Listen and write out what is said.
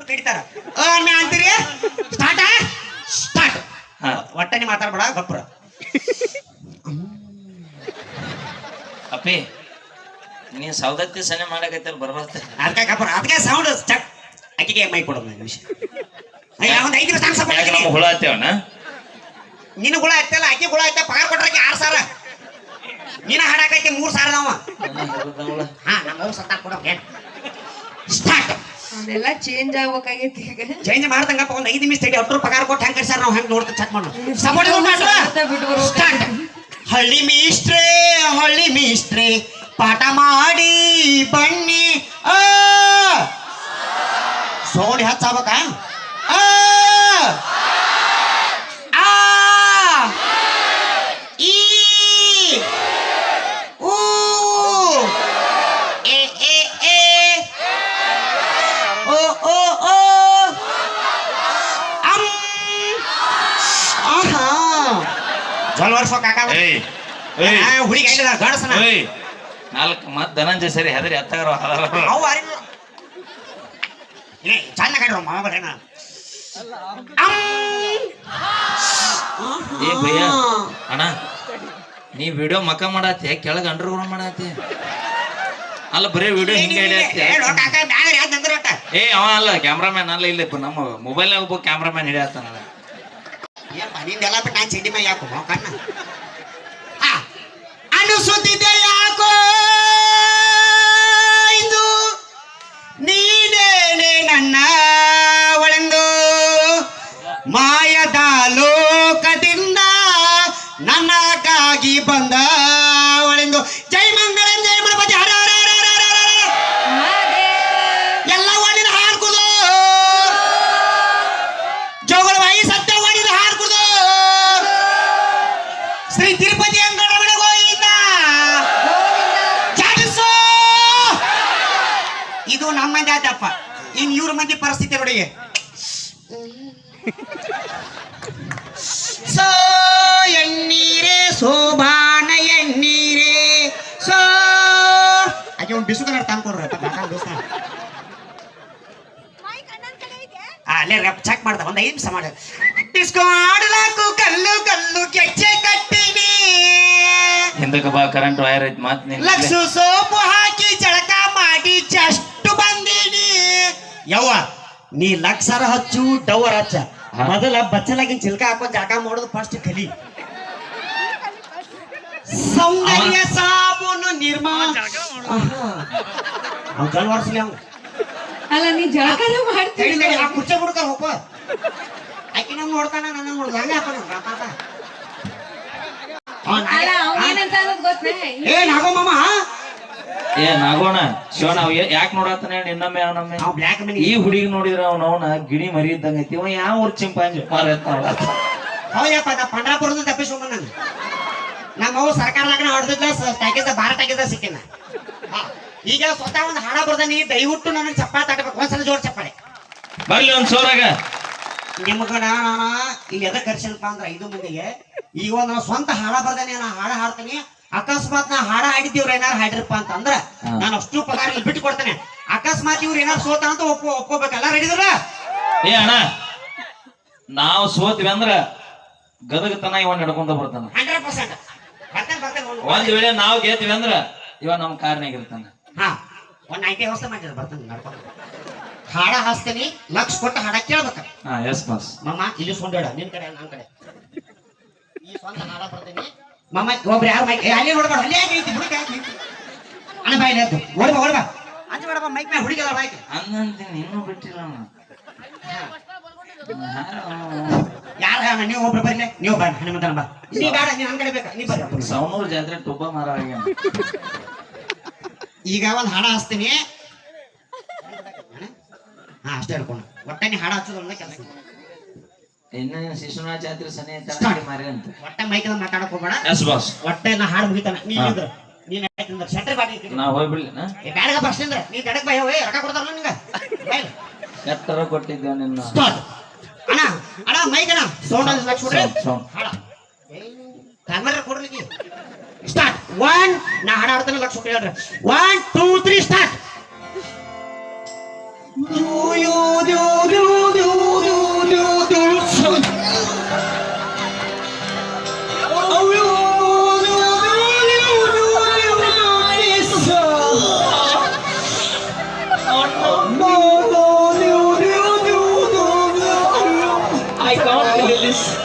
ಅಣ್ಣ ಅಂತೀರಿ? Start start ಹಾ. ಒಟ್ಟನೆ ಮಾತಾಡ್ಬೇಡ ಗಪ್ರ. ಅಪ್ಪಿ ನೀ ಸೌದತ್ತಿ ಸನ್ನೆ ಮಾಡಕತ್ತಿರ ಬರ್ಬರ್ತ. ಅದಕ್ಕೆ ಗಪ್ರ. ಅದಕ್ಕೆ ಸೌಂಡ್ ಅಕ್ಕಿಗೆ ಮೈ ಕೊಡೋದು ನನ್ನ ವಿಷಯ ಒಂದು ಐದು ನಿಮಿಷ ಯಾಕೆ ನಮ್ಮ ಸಾಂಗ್ ಹುಳ ಹತ್ತೇವನ ನಿನ್ನ ಗುಳ ಹತ್ತಲ್ಲ ಅಕ್ಕಿ ಗುಳ ಹತ್ತ ಪಗಾರ ಕೊಟ್ರಕ್ಕೆ ಆರು ಸಾವಿರ. ನೀನ ಹಾಡಾಕೈತಿ ಮೂರು ಸಾವಿರ ಅವ ಹಾ ನಮ್ಮ ಅವ್ರು ಸತ್ತ ಕೊಡೋ ಸ್ಟಾರ್ಟ್ ಅದೆಲ್ಲ ಚೇಂಜ್ ಆಗ್ಬೇಕಾಗೈತಿ ಈಗ. ಚೇಂಜ್ ಮಾಡ್ದಂಗಪ್ಪ ಒಂದು ಐದು ನಿಮಿಷ ತೆಗಿ ಅಷ್ಟು ಪಗಾರ ಕೊಟ್ಟು ಹೆಂಗ್ ಸರ್ ನಾವು ಹೆಂಗೆ ನೋಡ್ತಾ ಚೆಕ್ ಮಾಡೋಣ ಸಪೋರ್ಟ್ ಮತ್ತೆ ಸ್ಟಾರ್ಟ್ ಹಳ್ಳಿ ಮೀಸ್ಟ್ರೇ ಹಳ್ಳಿ ಮೀಸ್ಟ್ರೇ ಪಾಠ ಮಾಡಿ ಬನ್ನಿ. ಆ! ಸೋಡಿ ಹಚ್ಚಾಬೇಕ ವರ್ಷ ಕಾಕ ಹುಡುಗಿ ಐದದ ಏಯ್. ನಾಲ್ಕು ಮತ್ ಧನಂಜಯ ಸರಿ ಹೆದರಿ ಹತ್ತಾರ ಅವು ಏ ಚಂದ ಕಡ್ರು ಮಾವ ಬರೇನ ಅಂ ಏ ಭಯ್ಯ ಅಣ್ಣ ನೀ ವಿಡಿಯೋ ಮಕ ಮಾಡತ್ತಿ ಕೆಳಗ ಅಂಡರ್ಗ್ರೌಂಡ್ ಮಾಡತ್ತಿ ಅಲ್ಲ ಬರೀ ವಿಡಿಯೋ ಹಿಂಗೆ ಹಿಡಿಯತ್ತಿ. ಏ ಅವ ಅಲ್ಲ ಕ್ಯಾಮ್ರಾಮ್ಯಾನ್ ಅಲ್ಲ ಇಲ್ಲಿ ನಮ್ಮ ಮೊಬೈಲ್ನಾಗ ಒಬ್ಬ ಕ್ಯಾಮ್ರಾಮ್ಯಾನ್ ಹಿಡಿಯತ್ತಾನಲ್ಲ ನಿಂದೆಲ್ಲ ಬಿಟ್ಟು ನಾನು ಚಂಡಿ ಮೈ ಮಾವ ಕಣ್ಣ. ಆ, ಮಂದಿ ಆಯ್ತಪ್ಪ. ಇನ್ ಇವ್ರ ಮಂದಿ ಪರಿಸ್ಥಿತಿ ನೋಡಿ. ಸೋ ಎಣ್ಣೀರೇ ಸೋಬಾನ ಎಣ್ಣೀರೇ ಸೋ ಆಕೆ ಒಂದು ಬಿಸುಕ ತಂದ್ಕೊಡ್ರಿ ಅಲ್ಲೇ ಚೆಕ್ ಮಾಡ್ದ ಒಂದ್ ಐದು ನಿಮಿಷ ಮಾಡಿ. ಡಿಸ್ಕೋ ಆಡಲಾಕು ಕಲ್ಲು ಕಲ್ಲು ಕೆಚ್ಚೆ ಕಟ್ಟಿನಿ. ಹಿಂದಕ್ಕೆ ಬಾ ಕರೆಂಟ್ ವೈರ್ ಐತಿ ಮಾತ್ ನಿನ್ ಲಕ್ಷ ಸೋಪು ಹಾಕಿ ಯವ್ವ ನೀ ಲಕ್ಷರ ಹಚ್ಚು ಡವರ್ ಹಚ್ಚ. ಮೊದಲ ಬಚ್ಚಲಾಗಿನ ಚಿಲ್ಕ ಹಾಕೊಂಡ್ ಜಾಗ ಮಾಡೋದು ಫಸ್ಟ್ ಕಲಿ. ಸೌಂದರ್ಯ ಸಾಬೂನು ನಿರ್ಮಾಣ. ಅವ್ನು ವರ್ಷಲಿ ಅವ್ನು. ಅಲ್ಲ ನೀ ಜಳಕನ ಮಾಡ್ತೀನಿ ಆ ಕುರ್ಚೆ ಬಿಡ್ತಾರ ಹೋಪ ಆಕಿ ನೋಡ್ತಾನ ನನ್ನ ನೋಡ್ದ. ಹಂಗ ಹಾಕೋಣ ಪಾಪ ಅಲ್ಲ ಹಾಗೆ- ಅವ್ನ್ ಹಾ? ಏನಂತ ಅನ್ನೋದ್ ಗೊತ್ತೇ? ಏ ನಾಗೋ ಮಾಮ ಏ ನಾಗೋಣ ಶಿವಣ್ಣ ಅವ್ ಯಾಕೆ ನೋಡತ್ತಾನೆ ಇನ್ನೊಮ್ಮೆ ಅವನೊಮ್ಮೆ? ನಾವು ಬ್ಲ್ಯಾಕ್ ಮನಿ ಈ ಹುಡುಗಿ ನೋಡಿದ್ರ ಅವ್ನ ಅವನ ಗಿಣಿ ಮರಿ ಇದ್ದಂಗ ಐತಿ. ಅವ ಯಾವ ಊರ್ ಚಿಂಪಾಂಜಿ? ಹೌದಪ್ಪ ನಾ ಪಂಡ್ರಾಪುರದ ತಪ್ಪಿಸ್ಕೊಂಡ ನಾನು ನಮ್ಮ ಅವ್ರು ಸರ್ಕಾರದಾಗ ಹೊಡೆದಿದ್ಲ ಟ್ಯಾಕಿದ ಬಾರ ಟ್ಯಾಕಿದ ಸಿಕ್ಕಿನ ಈಗ ಸ್ವತಃ ಒಂದು ಹಾಡ ಬರ್ದಾನಿ ದಯವಿಟ್ಟು ನನಗೆ ಚಪ್ಪಾಳೆ ತಟ್ಟಬೇಕು ಒಂದ್ಸಲ ಜೋಡ್ ಚಪ್ಪಾಳೆ. ಬರ್ಲಿ ಒಂದ್ ಸೋರಾಗ. ನಿಮ್ಗ ನಾನು ಈಗ ಎದಕ್ಕೆ ಕರ್ಸನಪ್ಪ ಅಂದ್ರೆ ಐದು ಮಂದಿಗೆ ಈಗ ಒಂದ್ ಸ್ವಂತ ಹಾಡ ಬರ್ದಾನೆ ನಾ ಹಾಡ ಹಾಡ್ತೀನಿ. ಅಕಸ್ಮಾತ್ ನಾ ಹಾಡ ಏನಾರು ಹಾಡಿರಪ್ಪ ಅಂತ ಅಂದ್ರ ನಾನು ಅಷ್ಟು ಪಗಾರ ಬಿಟ್ಟು ಕೊಡ್ತೇನೆ. ಅಕಸ್ಮಾತ್ ಇವ್ರ ಏನಾರು ಸೋತ ಅಂತ ಒಪ್ಪೋ ಒಪ್ಕೋಬೇಕಲ್ಲ ರೆಡಿದ್ರ ಏ ಅಣ್ಣ ನಾವು ಸೋತ್ವಿ ಅಂದ್ರ ಗದಗ ತನ ಇವ ನಡ್ಕೊಂಡ ಬರ್ತಾನ. Hundred percent. ಬರ್ತೇನೆ ಬರ್ತೇನೆ ಒಂದ್ ವೇಳೆ ನಾವು ಗೆದ್ವಿ ಅಂದ್ರ ಇವ ನಮ್ ಕಾರ್ನಾಗ ಇರ್ತಾನ. ಹಾ. ಒಂದ್ ನೈಂಟಿ ವ್ಯವಸ್ಥೆ ಮಾಡಿದ್ರೆ ಬರ್ತಾನೆ ನಡ್ಕೊಂಡು. ಹಾಡ ಹಾಸ್ತೀನಿ ಲಕ್ಷ ಕೊಟ್ಟು ಹಾಡ ಕೇಳ್ಬೇಕ. ಹಾ ಎಸ್ ಬಸ್ ಮಮ್ಮ ಇಲ್ಲಿ ಸೊಂಡೇಡ ನಿನ್ ಕಡೆ ನನ್ ಕಡೆ. ಈ ಸ್ವಂತ ಹಾಡ ಬರ್ತೀನಿ. ಮಮ್ಮ ಒಬ್ರು ಯಾರು ಮೈಕ್ ಅಲ್ಲಿ ನೋಡ್ಬೇಡ ಅಲ್ಲಿ ಐತಿ ಹುಡುಗ ಯಾಕೆ ಐತಿ ಅಣ್ಣ ಬಾಯಿ ಎದ್ದು ಓಡ್ಬಾ ಓಡ್ಬಾ ಅಂಜ ಬೇಡಪ್ಪ ಮೈಕ್ ಮೇಲೆ ಹುಡುಗಿದ ಬಾಯ್ಕೆ ಇನ್ನೂ ಬಿಟ್ಟಿಲ್ಲ. ಯಾರ ನೀವು ಒಬ್ರು ಬರ್ಲಿ. ನೀವು ಬಾ ಹನುಮಂತನ ಬಾ. ನೀ ಬೇಡ ನೀ ಕಡೆ ಬೇಕಾ? ನೀ ಸವಣೂರ್ ಜಾತ್ರೆ ತುಪ್ಪ ಮಾರ ಆಗ್ಯಾನ ಈಗ ಒಂದ್ ಹಾಡ ಹಚ್ತೀನಿ. ಹಾ ಅಷ್ಟೇ ಹೇಳ್ಕೊಂಡು. ಒಟ್ಟ ನೀ ಹಾಡ ಹಚ್ಚೋದು ಒಂದೇ ಕೆಲಸ ಇನ್ನ. ಮಾರಿ ಅಂತ. ಒಟ್ಟ ಮೈಕ್ ಮಾತಾಡಕ್ ಹೋಗ್ಬೇಡ. ಎಸ್ ಬಾಸ್ ಒಟ್ಟೆ ನಾ ಹಾಡು ಮುಗಿತಾನ. ನೀ. ಇದ್ರ ನೀನ್ ಶೆಟ್ರ್. ನಾ ಹೋಗ್ಬಿಡ್ಲಿ ಏ ಬ್ಯಾಡಗ ಫಸ್ಟ್ ಅಂದ್ರೆ ನೀ ತಡಕ್ ಬೈ ಹೋಯ್ ರೊಕ್ಕ ಕೊಡ್ತಾರಲ್ಲ ನಿಂಗ ಎತ್ತರ ಕೊಟ್ಟಿದ್ದೇವೆ ನಿನ್ನ. ಸ್ಟಾರ್ಟ್ ಅಣ್ಣ ಅಣ್ಣ ಮೈಕ್ ಅಣ್ಣ. ಸೌಂಡ್ ಅಲ್ಲಿ ಲಕ್ಷ ಕ್ಯಾಮರಾ ಕೊಡ್ಲಿಕ್ಕೆ. ಸ್ಟಾರ್ಟ್ ಒನ್ ನಾ ಹಾಡ ಹಾಡ್ತಾನೆ ಲಕ್ಷ ಕೊಡ್ರಿ ಹೇಳ್ರಿ. One two three start I can't do this.